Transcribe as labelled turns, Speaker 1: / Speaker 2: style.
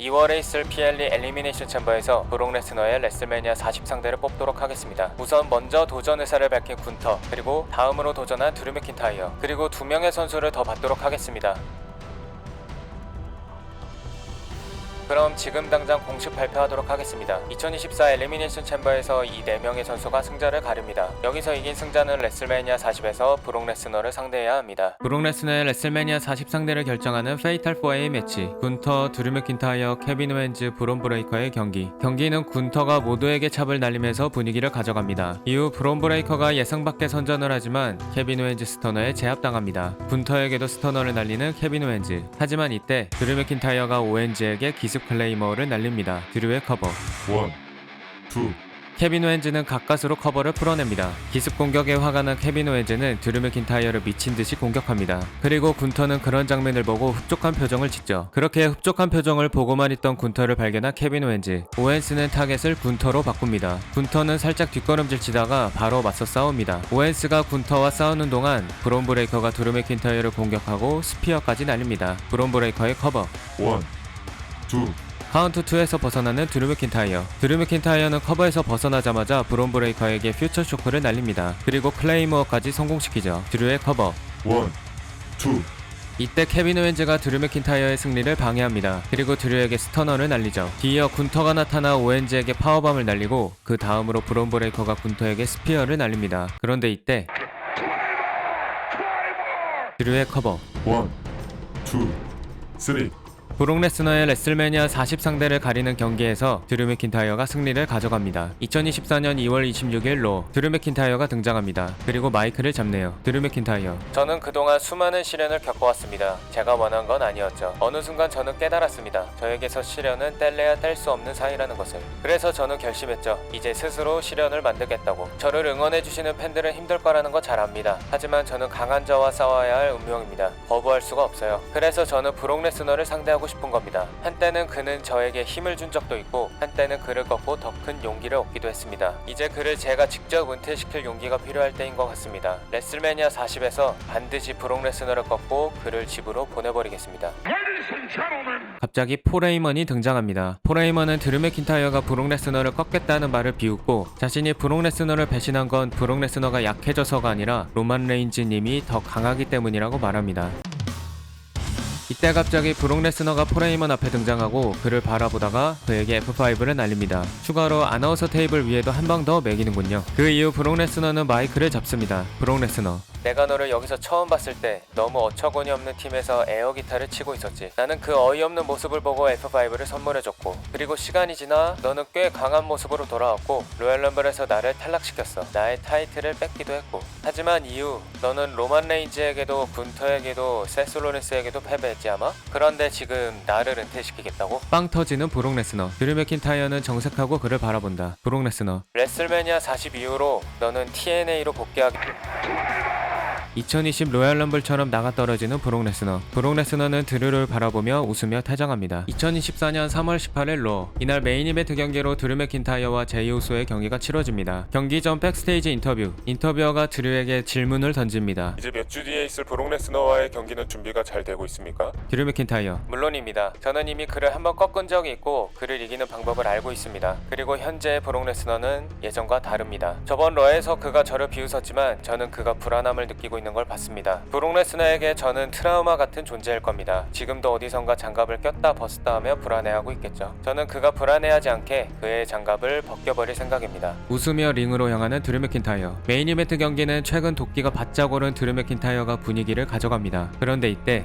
Speaker 1: 2월에 있을 PLE 엘리미네이션 챔버에서 브록 레스너의 레슬매니아 40 상대를 뽑도록 하겠습니다. 우선 먼저 도전 의사를 밝힌 군터, 그리고 다음으로 도전한 드류 맥킨타이어, 그리고 두 명의 선수를 더 받도록 하겠습니다. 그럼 지금 당장 공식 발표하도록 하겠습니다. 2024 엘리미네이션 챔버에서 이 4명의 선수가 승자를 가립니다. 여기서 이긴 승자는 레슬매니아 40에서 브록 레스너를 상대해야 합니다. 브록 레스너의 레슬매니아 40 상대를 결정하는 페이탈 4A 매치 군터, 드류 맥킨타이어, 케빈 웬즈, 브론 브레이커의 경기 경기는 군터가 모두에게 찹을 날리면서 분위기를 가져갑니다. 이후 브론 브레이커가 예상 밖의 선전을 하지만 케빈 웬즈 스터너에 제압당합니다. 군터에게도 스터너를 날리는 케빈 웬즈 하지만 이때 드류 맥킨타이어가 오웬즈에게 기습 클레이머를 날립니다. 드류의 커버
Speaker 2: 원, 투,
Speaker 1: 케빈 웬즈는 가까스로 커버를 풀어냅니다. 기습 공격에 화가 난 케빈 웬즈는 드류 맥킨타이어를 미친 듯이 공격합니다. 그리고 군터는 그런 장면을 보고 흡족한 표정을 짓죠. 그렇게 흡족한 표정을 보고만 있던 군터를 발견한 케빈 웬즈. 오웬스는 타겟을 군터로 바꿉니다. 군터는 살짝 뒷걸음질 치다가 바로 맞서 싸웁니다. 오웬스가 군터와 싸우는 동안 브론 브레이커가 드류 맥킨타이어를 공격하고 스피어까지 날립니다. 브론 브레이커의 커버.
Speaker 2: 원, 투,
Speaker 1: 카운트 2에서 벗어나는 드류 맥킨타이어. 드류 맥킨타이어는 커버에서 벗어나자마자 브론 브레이커에게 퓨처 쇼크를 날립니다. 그리고 클레이머까지 성공시키죠. 드류의 커버.
Speaker 2: 원, 투,
Speaker 1: 이때 케빈 웬즈가 드류 맥킨타이어의 승리를 방해합니다. 그리고 드류에게 스터너를 날리죠. 뒤이어 군터가 나타나 오웬즈에게 파워밤을 날리고 그 다음으로 브론 브레이커가 군터에게 스피어를 날립니다. 그런데 이때 드류의 커버.
Speaker 2: 원, 투, 쓰리,
Speaker 1: 브록 레스너의 레슬매니아 40 상대를 가리는 경기에서 드류 맥킨타이어가 승리를 가져갑니다. 2024년 2월 26일 로 드류 맥킨타이어가 등장합니다. 그리고 마이크를 잡네요. 드류 맥킨타이어. 저는 그동안 수많은 시련을 겪어왔습니다. 제가 원한 건 아니었죠. 어느 순간 저는 깨달았습니다. 저에게서 시련은 뗄래야 뗄 수 없는 사이라는 것을. 그래서 저는 결심했죠. 이제 스스로 시련을 만들겠다고. 저를 응원해주시는 팬들은 힘들 거라는 거 잘 압니다. 하지만 저는 강한 자와 싸워야 할 운명입니다. 거부할 수가 없어요. 그래서 저는 브록 레스너를 상대하고 싶은 겁니다. 한때는 그는 저에게 힘을 준 적도 있고 한때는 그를 꺾고 더 큰 용기를 얻기도 했습니다. 이제 그를 제가 직접 은퇴시킬 용기가 필요할 때인 것 같습니다. 레슬매니아 40에서 반드시 브록 레스너를 꺾고 그를 집으로 보내버리겠습니다. 갑자기 포레이먼이 등장합니다. 포레이먼은 드류 맥킨타이어가 브록 레스너를 꺾겠다는 말을 비웃고 자신이 브록 레스너를 배신한 건 브록 레스너가 약해져서가 아니라 로만 레인즈님이 더 강하기 때문이라고 말합니다. 이때 갑자기 브록 레스너가 포레이먼 앞에 등장하고 그를 바라보다가 그에게 F5를 날립니다. 추가로 아나운서 테이블 위에도 한 방 더 매기는군요. 그 이후 브록 레스너는 마이크를 잡습니다. 브록 레스너. 내가 너를 여기서 처음 봤을 때 너무 어처구니 없는 팀에서 에어 기타를 치고 있었지. 나는 그 어이없는 모습을 보고 F5를 선물해줬고 그리고 시간이 지나 너는 꽤 강한 모습으로 돌아왔고 로얄 럼블에서 나를 탈락시켰어. 나의 타이틀을 뺏기도 했고 하지만 이후 너는 로만 레인즈에게도 군터에게도 세스로렌스에게도 패배했지 아마? 그런데 지금 나를 은퇴시키겠다고? 빵 터지는 브록 레스너 드류 맥킨타이어는 정색하고 그를 바라본다 브록 레스너 레슬매니아 40 이후로 너는 TNA로 복귀하기 2020 로얄 럼블처럼 나가 떨어지는 브록 레스너. 브록 레스너는 드류를 바라보며 웃으며 퇴장합니다. 2024년 3월 18일 로 이날 메인 이벤트 경기로 드류 맥킨타이어와 제이 우소의 경기가 치러집니다. 경기 전 백스테이지 인터뷰. 인터뷰어가 드류에게 질문을 던집니다.
Speaker 2: 이제 몇 주 뒤에 있을 브록 레스너와의 경기는 준비가 잘 되고 있습니까?
Speaker 1: 드류 맥킨타이어. 물론입니다. 저는 이미 그를 한번 꺾은 적이 있고 그를 이기는 방법을 알고 있습니다. 그리고 현재의 브록 레스너는 예전과 다릅니다. 저번 러에서 그가 저를 비웃었지만 저는 그가 불안함을 느끼고 있는 걸 봤습니다. 브록 레스너에게 저는 트라우마 같은 존재일 겁니다. 지금도 어디선가 장갑을 꼈다 벗었다 하며 불안해하고 있겠죠. 저는 그가 불안해하지 않게 그의 장갑을 벗겨버릴 생각입니다. 웃으며 링으로 향하는 드류 맥킨타이어. 메인 이벤트 경기는 최근 도끼가 바짝 오른 드류 맥킨타이어가 분위기를 가져갑니다. 그런데 이때